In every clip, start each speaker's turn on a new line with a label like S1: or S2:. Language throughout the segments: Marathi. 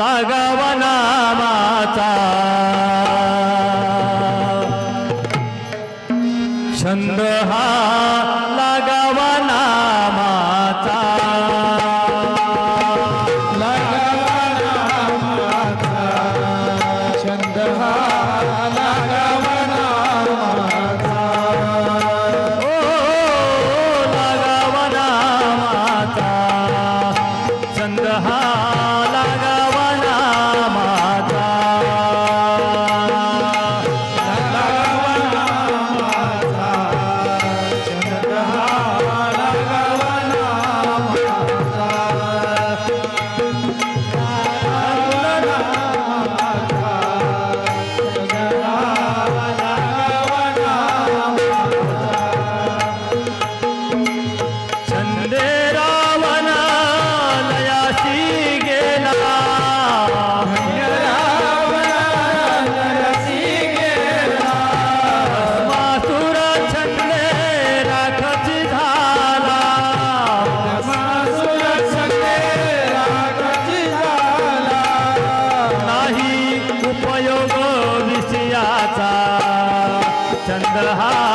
S1: लागावा नामाचा. छंद हा लागावा नामाचा.
S2: छंद हा लागावा नामाचा.
S1: ओ लागावा नामाचा. छंद हा लागा દરહા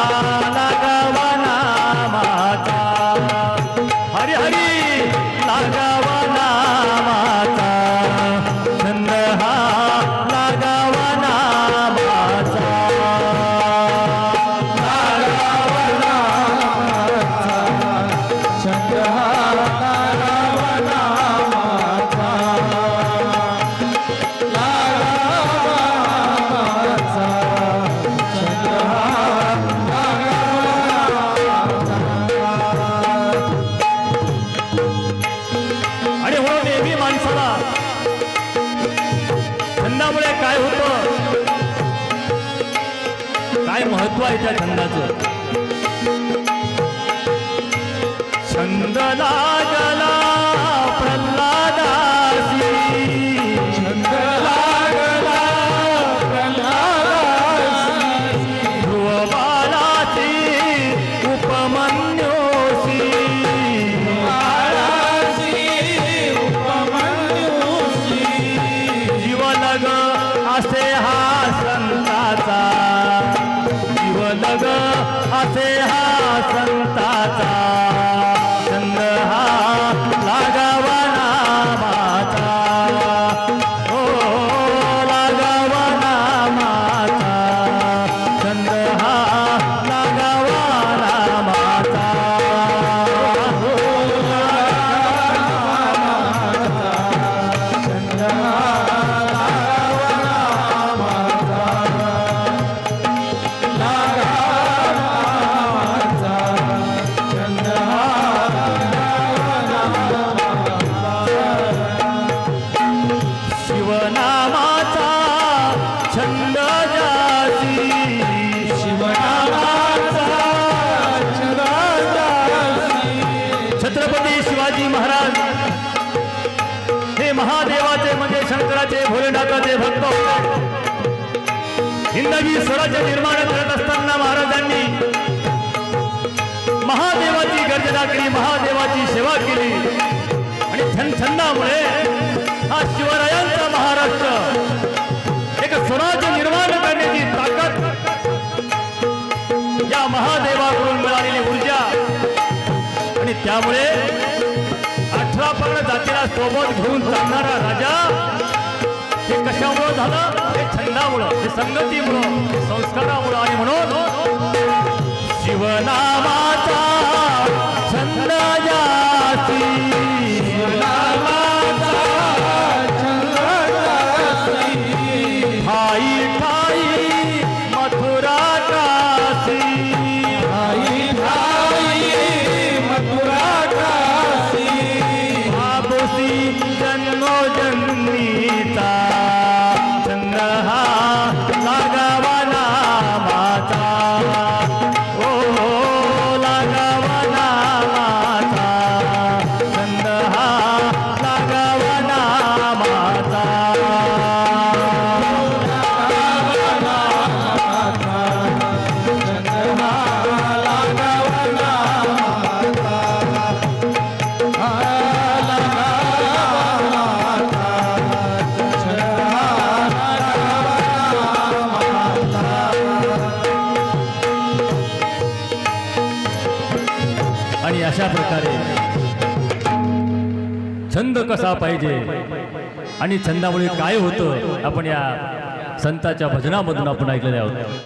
S1: महत्त्व आहे त्या छंदाचं छंद लागला प्रल्हादासी
S2: छंद लागला प्रल्हादासी.
S1: ध्रुवबालासी उपमन्योसी
S2: बाळासी उपमन्युसी.
S1: जीवलग असे हा म्हणजे भोलेनाथाचे भक्त होते. हिंदवी स्वराज्य निर्माण करत असताना महाराजांनी महादेवाची गर्जना केली महादेवाची सेवा केली. आणि छंद छंदामुळे हा शिवरायांचा महाराष्ट्र एक स्वराज्य निर्माण करण्याची ताकद या महादेवाकडून मिळालेली ऊर्जा. आणि त्यामुळे अठरा पर्ण जातीला सोबत घेऊन चालणारा राजा हे झालं. हे छंदामुळं हे संगतीमुळं संस्कारामुळं आणि म्हणून शिवनामाचा छंद अशा प्रकारे. छंद कसा पाहिजे आणि छंदामुळे काय होतं आपण या संताच्या भजनामधून आपण ऐकलेले आहोत.